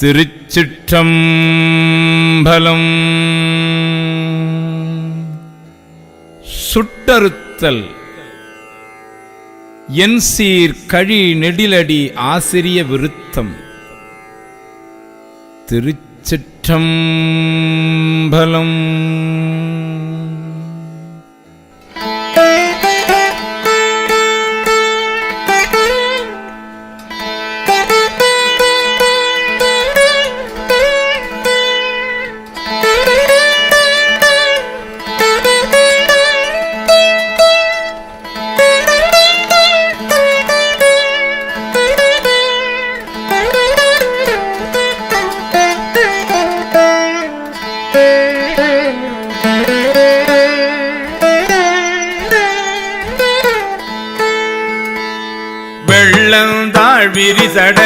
திருச்சிற்றம்பலம். சுட்டறுத்தல். என் சீர் கழி நெடிலடி ஆசிரிய விருத்தம். திருச்சிற்றம்பலம்.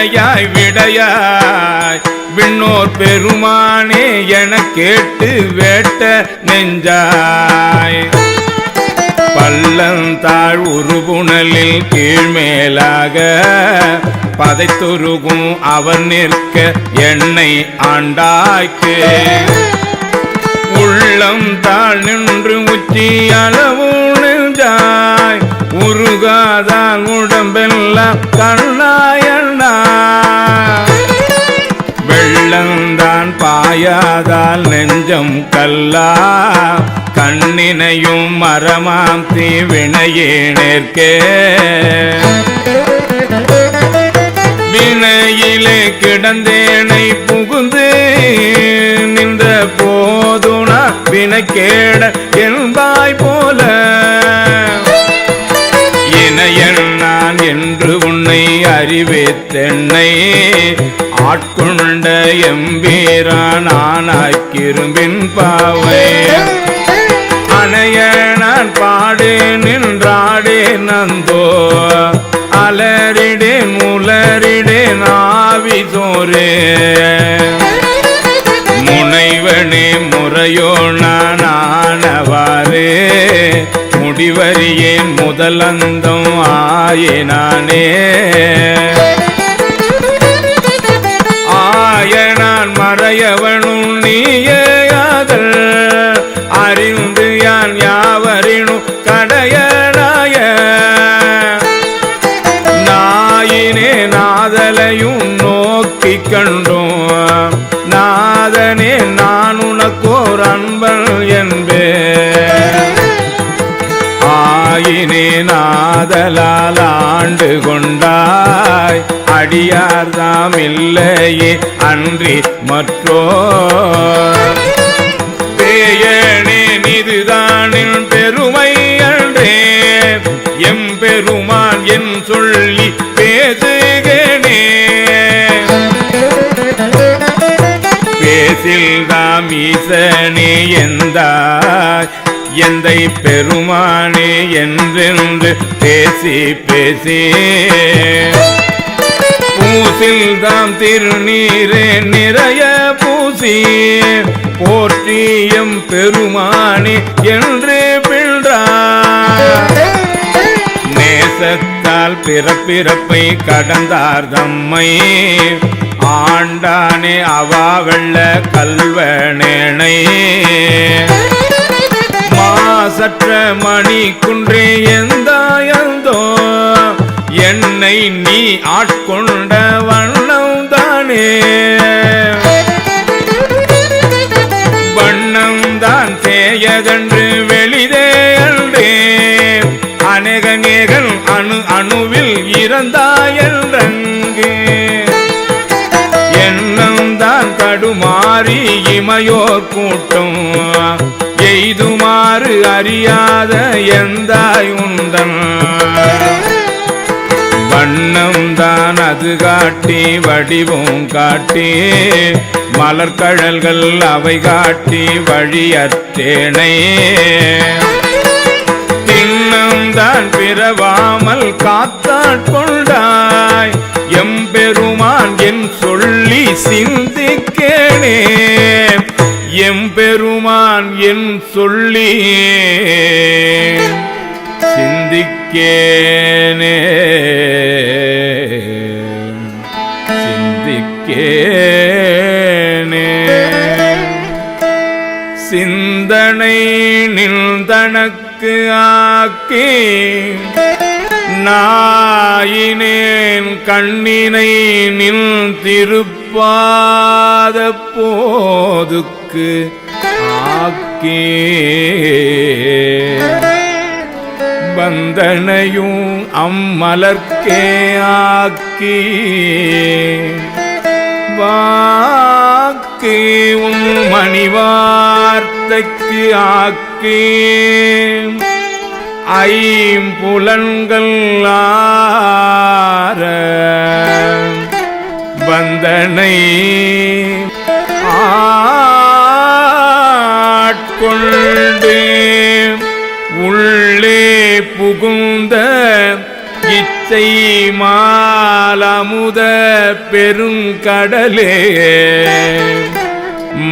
விடையாய் விடையாய். விண்ணோர் பெருமானே என கேட்டு வேட்ட நெஞ்சாய். பள்ளந்தாழ் உருபுணலில் கீழ்மேலாக பதைத்துருகும் அவர் நிற்க என்னை ஆண்டாய்க்கு. உள்ளம் தாழ் நின்று உச்சி அளவு நெஞ்சாய். உருகாதால் உடம்பெல்லாம் கண் மாயாதால் நெஞ்சம் கல்லா கண்ணினையும் மரமாம் தீவினையே நேர்க்கே. வினையிலே கிடந்தேனை புகுந்து நின்ற போதுனா வினைக்கேட என்பாய் போல. இணையன் நான் என்று உன்னை அறிவித்தென்னை ஆட்கொண்ட எம்பீரானாய் கிரும்பின் பாவை. அணைய நான் பாடு நின்றாடே நந்தோ. அலரிடே முலரிடே நாவி தோரே முனைவனே முறையோ நான் ஆனவாறு முடிவறியேன் முதலந்தம் ஆயினானே நானே. நான் நீயாதல் அறிந்து யான் யாவரினும் கடையனாய. நாயினே நாதலையும் நோக்கி கண்டோம். நாதனே நான் உனக்கோர் அன்பல் என்பே ஆயினே நாதலால் ஆண்டு கொண்டாய் அடியார்தாம் இல்லையே அன்றி மற்றோ. பேயனே இதுதானின் பெருமை அன்றே. எம் பெருமான் என் சொல்லி பேசுகனே பேசில்தாம் ஈசனே எந்தாய் எந்தை பெருமானே என்றென்று பேசி பேசி. பூசில் தாம் திருநீரே நிறைய பூசி. போற்றியம் பெருமானே என்று பிழ்றார் நேசத்தால் பிறப்பிறப்பை கடந்தார் தம்மை. ஆண்டானே அவா வெள்ள கல்வனேனை. மாசற்ற மணி குன்றே எந்தாயந்தோ? என்னை நீ ஆட்கொண்ட வண்ணம் தானே வண்ணம் தான் தேயதன்று வெளிதே அன்றே. அநேகநேகன் அணு அணுவில் இறந்தாயன்றங்கு. எண்ணம் தான் தடுமாறி இமையோர் கூட்டம். அறியாத எந்தாய் உந்தன்? வண்ணம் தான் அது காட்டி வடிவும் காட்டி மலர்கழல்கள் அவை காட்டி வழியற்றேனை தான். பிறவாமல் காத்தாட்கொண்டாய் எம்பெருமான் என் சொல்லி சிந்திக்கேனே. எம்பெருமான் என் சொல்லி. சிந்திக்கேனே. சிந்திக்கேனே. சிந்தனை நில்தனக்கு ஆக்கி. நாயினேன் கண்ணினை நின் திருப்பி பாத போதுக்கு ஆக்கே. வந்தனையும் அம்மலர்க்கே ஆக்கி. வாக்கு உன் மணிவார்த்தைக்கு ஆக்கி. ஐம்புலன்கள் ஆர வந்தனை ஆட்கொண்டு உள்ளே புகுந்த இச்சை மாலமுத பெருங்கடலே.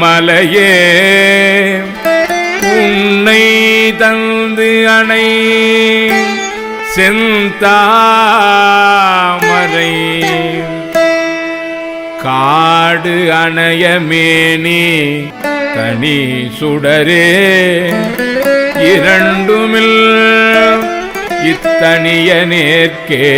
மலையே உன்னை தந்து அணை செந்தாமரை. காடு அணையமேனி தனி சுடரே. இரண்டுமில் இத்தனிய நேர்க்கே.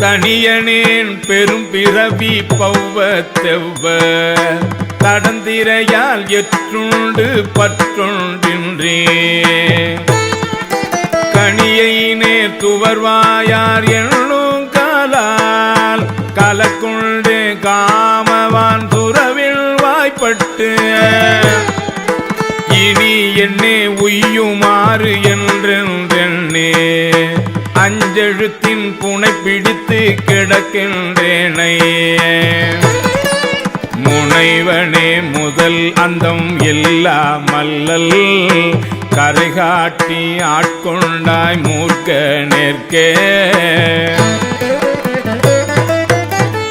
தனியனேன் பெரும் பிறவி பௌவ தெவ்வ தடந்திரையால் எற்றுண்டு பற்றுண்டின்றே நேர் துவர்வாயார் எண்ணும் காலால் கலக்குண்டு காமவான் துறவில் வாய்ப்பட்டு. இனி என்னே உய்யுமாறு என்றென்றே அஞ்செழுத்தின் புனை பிடித்து கிடக்கின்றேனை இறைவனே முதல் அந்தம் எல்லா மல்லல் கரைகாட்டி ஆட்கொண்டாய் மூர்க்க நேர்க்கே.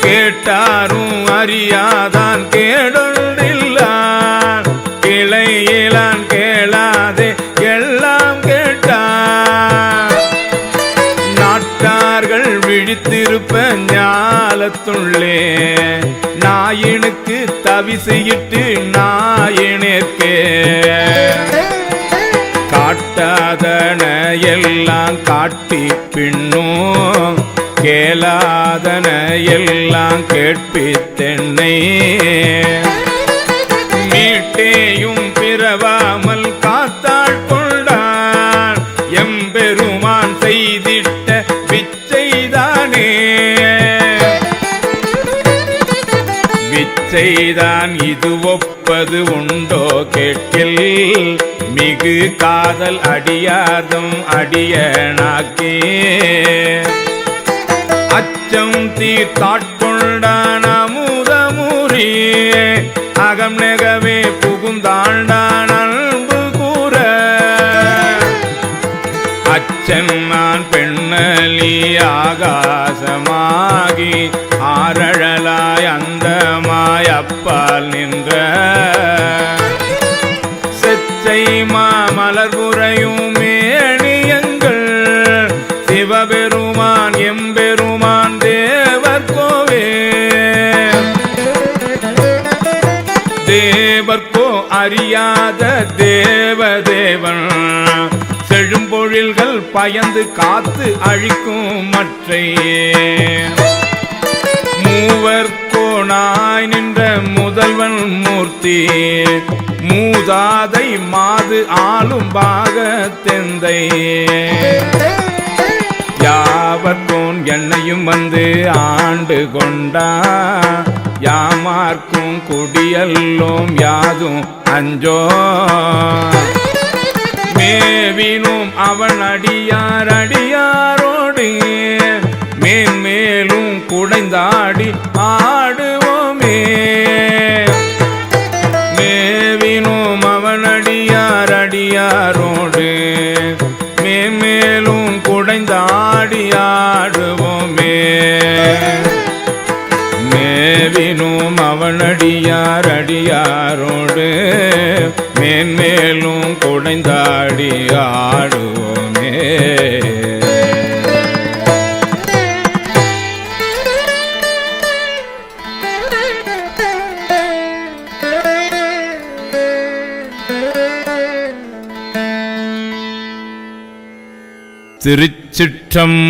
கேட்டாரும் அறியாதான் கேடொன்றில்லான் கிளையிலான் கேளாதே எல்லாம் கேட்டான் நாட்டார்கள் விழித்திருப்ப ஞாலத்துள்ளே. நாயினுக்கு தவிசையிட்டு நாயினேற்கே காட்டாதன எல்லாம் காட்டி பின்னும். கேளாதன எல்லாம் கேட்பித்தென்னை. செய்தான் இது ஒப்பது உண்டோ கேட்கில் மிகு காதல் அடியார்தம் அடியனாக்கே. அச்சம் தீர்த்தாட்கொண்டான் அமுதமுறி. அகம் நெகவே புகுந்தாண்டான் அன்பு கூற. அச்சன் நான் பெண்ணலி ஆகாசமாகி ஆரழ நின்ற செச்சை மாமலர் புரையும் மேணியங்கள் சிவபெருமான் எம்பெருமான் தேவர் கோவே. தேவர்கோ அறியாத தேவதேவன் செழும்பொழில்கள் பயந்து காத்து அழிக்கும் மற்றையே. முதல்வன் மூர்த்தி. மூதாதை மாது ஆளும் பாகத்தெந்தை யாவர்கோன் என்னையும் வந்து ஆண்டு கொண்டா. யாமார்க்கும் குடியல்லோம் யாதும் அஞ்சோ. மேவினும் அவன் அடியார் அடியாரோடு. மேன்மேலும் குடைந்தாடி ஆ திருச்சிற்றம்பலம்.